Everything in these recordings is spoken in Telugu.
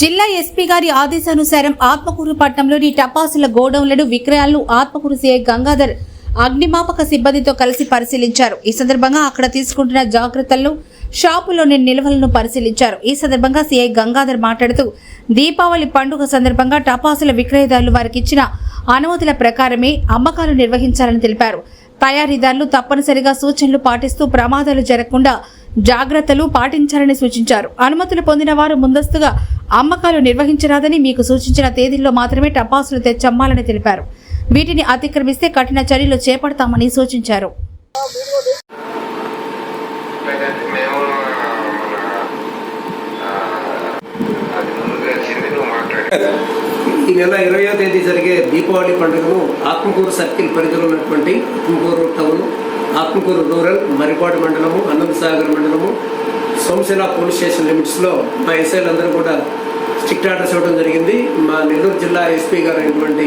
జిల్లా ఎస్పీ గారి ఆదేశానుసారం ఆత్మకూరు పట్టణంలోని టపాసుల గోడౌన్లను విక్రయాలను ఆత్మకూరు సీఐ గంగాధర్ అగ్నిమాపక సిబ్బందితో కలిసి పరిశీలించారు. ఈ సందర్భంగా అక్కడ తీసుకుంటున్న జాగ్రత్తలను షాపులోని నిల్వలను పరిశీలించారు. ఈ సందర్భంగా సీఐ గంగాధర్ మాట్లాడుతూ దీపావళి పండుగ సందర్భంగా టపాసుల విక్రయదారులు వారికి ఇచ్చిన అనుమతుల ప్రకారమే అమ్మకాలు నిర్వహించాలని తెలిపారు. తయారీదారులు తప్పనిసరిగా సూచనలు పాటిస్తూ ప్రమాదాలు జరగకుండా జాగ్రత్తలు పాటించాలని సూచించారు. అనుమతులు పొందిన వారు ముందస్తుగా అమ్మకాలు నిర్వహించరాదని మీకు సూచించిన తేదీల్లో మాత్రమే టపాసులు తెచ్చమ్మాలని తెలిపారు. వీటిని అతిక్రమిస్తే కఠిన చర్యలు చేపడతామని సూచించారు. ఈ నెల ఇరవయో తేదీ జరిగే దీపావళి పండుగను ఆత్మకూరు సర్కిల్ పరిధిలో ఉన్నటువంటి ఆత్మకూరు టౌన్ ఆత్మకూరు రూరల్ మరికోట మండలము అనంతసాగర్ మండలము సోమశిల పోలీస్ స్టేషన్ లిమిట్స్లో మా ఎస్ఐలు అందరూ కూడా స్ట్రిక్ట్ ఆర్డర్స్ ఇవ్వడం జరిగింది. మా నెల్లూరు జిల్లా ఎస్పీ గారు అయినటువంటి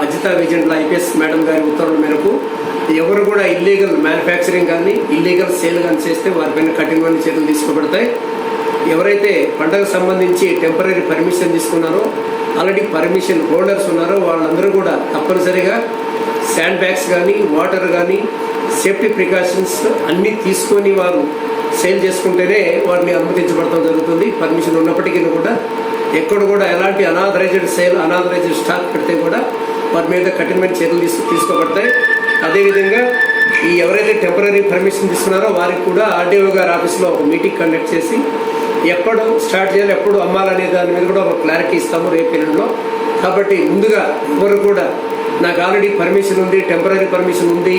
అజిత విజయంట్ల ఐపీఎస్ మేడం గారి ఉత్తర్వుల మేరకు ఎవరు కూడా ఇల్లీగల్ మ్యానుఫ్యాక్చరింగ్ కానీ ఇల్లీగల్ సేల్ కానీ చేస్తే వారిపైన కఠినమైన చర్యలు తీసుకోబడతాయి. ఎవరైతే పంటకు సంబంధించి టెంపరీ పర్మిషన్ తీసుకున్నారో ఆల్రెడీ పర్మిషన్ హోల్డర్స్ ఉన్నారో వాళ్ళందరూ కూడా తప్పనిసరిగా శాండ్ బ్యాగ్స్ కానీ వాటర్ కానీ సేఫ్టీ ప్రికాషన్స్ అన్నీ తీసుకొని వారు సేల్ చేసుకుంటేనే వారిని అనుమతించబడటం జరుగుతుంది. పర్మిషన్ ఉన్నప్పటికీ కూడా ఎక్కడ కూడా ఎలాంటి అనాథరైజ్డ్ సేల్ అనాథరైజ్డ్ స్టాక్ పెడితే కూడా వారి మీద కఠినమైన చర్యలు తీసు తీసుకోబడతాయి. అదేవిధంగా ఈ ఎవరైతే టెంపరీ పర్మిషన్ తీసుకున్నారో వారికి కూడా ఆర్డీఓ గారి ఆఫీస్లో ఒక మీటింగ్ కండక్ట్ చేసి ఎప్పుడు స్టార్ట్ చేయాలి ఎప్పుడు అమ్మాలనే దాని మీద కూడా ఒక క్లారిటీ ఇస్తాము రేపు ఎల్లుండిలో కాబట్టి ముందుగా ఎవరు కూడా నాకు ఆల్రెడీ పర్మిషన్ ఉంది టెంపరీ పర్మిషన్ ఉంది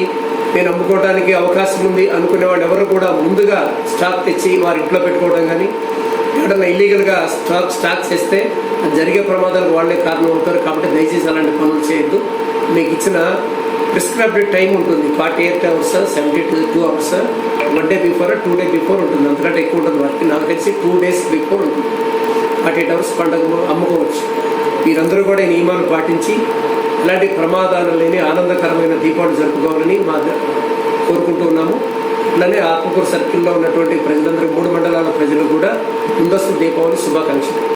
నేను అమ్ముకోవడానికి అవకాశం ఉంది అనుకునే వాళ్ళు ఎవరు కూడా ముందుగా స్టాక్ తెచ్చి వారి ఇంట్లో పెట్టుకోవడం కానీ ఎక్కడన్నా ఇల్లీగల్గా స్టాక్ స్టాక్ చేస్తే అది జరిగే ప్రమాదాలకు వాళ్ళే కారణం అవుతారు. కాబట్టి దయచేసి అలాంటి పనులు చేయొద్దు. మీకు ఇచ్చిన ప్రిస్క్రైబ్డ్ టైం ఉంటుంది. Forty eight hours seventy two two hours one day before two day before ఉంటుంది. అంతకంటే ఎక్కువ ఉంటుంది. వారికి నాకు తెలిసి టూ డేస్ బిఫోర్ ఉంటుంది. ఫార్టీ ఎయిట్ అవర్స్ పండుగ అమ్ముకోవచ్చు. మీరందరూ కూడా నియమాలు పాటించి ఇలాంటి ప్రమాదాలు లేని ఆనందకరమైన దీపావళి జరుపుకోవాలని మా ద- కోరుకుంటూ ఉన్నాము. ఇట్లానే ఆత్మకూరు సర్కిల్లో ఉన్నటువంటి ప్రజలందరూ మూడు మండలాల ప్రజలు కూడా ముందస్తు దీపావళి శుభాకాంక్షలు.